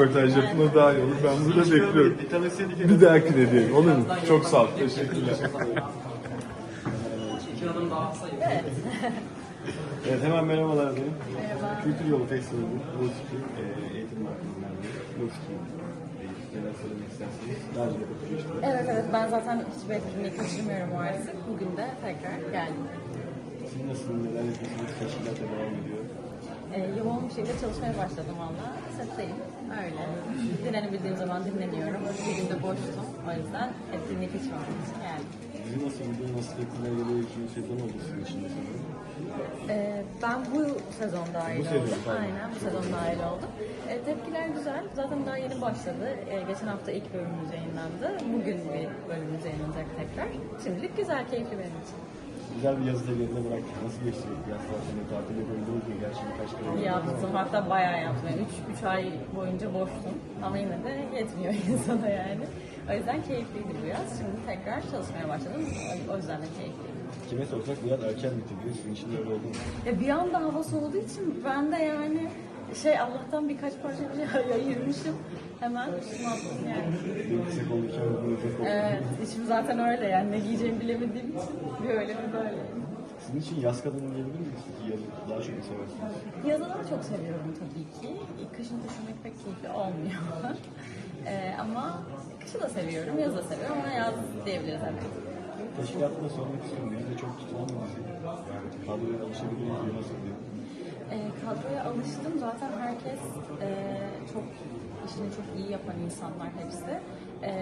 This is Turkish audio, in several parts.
röportaj yapın o daha iyi olur. Ben burada bekliyorum. Bir dahakine diyelim. Olur mu? Çok sağ ol. Teşekkürler. Evet. Evet hemen merhabalar diyelim. Merhaba. Kültür Yolu Festivali, Burski e, Eğitim Merkezi'nden? Daha de katılmıştınız. Evet evet ben zaten hiçbir etkinliği kaçırmıyorum artık. Bugün de tekrar geldim. Siz nasılsınız? Neler yapıyorsunuz? Teşkilat da devam ediyor. Ee, yoğun bir şekilde çalışmaya başladım valla. Setteyim. Öyle. Dinlenebildiğim zaman dinleniyorum. Bir günde boştum. O yüzden etkinliği kaçırmamak için geldim. Bizi nasıl gidiyor? Nasıl tepkiler geliyor? İkinci sezon oldu sizin için sanırım. Ee, ben bu sezon dahil Bu sezon, oldum. pardon. Aynen bu sezon dahil oldum. Ee, tepkiler güzel. Zaten daha yeni başladı. Ee, geçen hafta ilk bölümümüz yayınlandı. Bugün bir bölümümüz yayınlanacak tekrar. Şimdilik güzel, keyifli benim için. Güzel bir yazı da geride bıraktık. Nasıl geçti? Yaz tatilini tatil edebildiniz mi? Gerçi birkaç kere Yaptım hatta bayağı yaptım. Yani üç, üç ay boyunca boştum. Ama yine de yetmiyor insana yani. O yüzden keyifliydi bu yaz. Şimdi tekrar çalışmaya başladım. O- yüzden de keyifliydi. Kime sorsak biraz erken bitti diyor. Sizin için öyle oldu mu? Ya bir anda hava soğuduğu için ben de yani şey Allah'tan birkaç parça bir şey ayırmışım. Hemen attım yani. Evet, içim zaten öyle yani ne giyeceğimi bilemediğim için bir öyle bir böyle. Sizin için yaz kadını diyebilir miyiz? Yazı daha çok mu seversiniz? Yazı daha çok seviyorum tabii ki. Kışın düşünmek pek keyifli olmuyor. Ee, ama kışı da seviyorum, yazı da seviyorum ama yaz diyebiliriz evet. Teşkilatına sormak istiyorum. Biz de çok tutulan bir dizi. Kadroya alışabildiniz mi? Nasıl diyor? E, kadroya alıştım. Zaten herkes e, çok işini çok iyi yapan insanlar hepsi. E,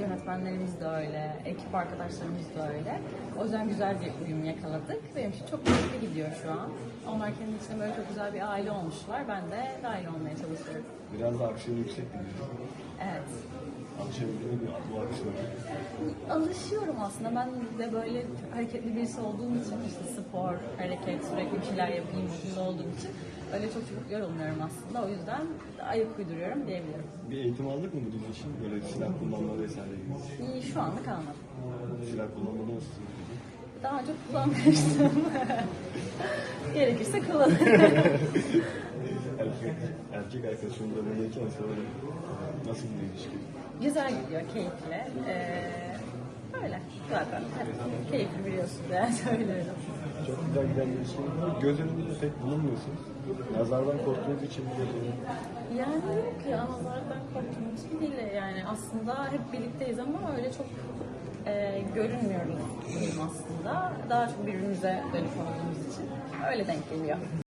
yönetmenlerimiz de öyle, ekip arkadaşlarımız da öyle. O yüzden güzel bir uyum yakaladık. Benim için çok keyifli gidiyor şu an. Onlar kendi içinde böyle çok güzel bir aile olmuşlar. Ben de dahil olmaya çalışıyorum. Biraz da aksiyon yüksek bir. Evet. Bu. Alışıyorum aslında. Ben de böyle hareketli birisi olduğum için işte spor, hareket, sürekli bir şeyler yapayım modunda olduğum için öyle çok çok yorulmuyorum aslında. O yüzden ayak uyduruyorum diyebilirim. Bir eğitim aldık mı bu için? Böyle silah kullanma vesaire gibi. İyi, Şu anlık almadım. Silah kullanmada nasıl? Daha önce kullanmıştım. Gerekirse kullanırım. Erkek, arkadaşımla buradayken sonra nasıl bir ilişki? Güzel gidiyor, keyifli. Ee, öyle. Zaten hep keyifli biliyorsun yani söylüyorum. Çok güzel giden bir ilişki. Göz önünde pek bulunmuyorsunuz. Nazardan korktuğunuz için mi diye Yani yok ya nazardan korktuğum için değil yani aslında hep birlikteyiz ama öyle çok e, görünmüyoruz aslında. Daha çok birbirimize dönük olduğumuz için öyle denk geliyor.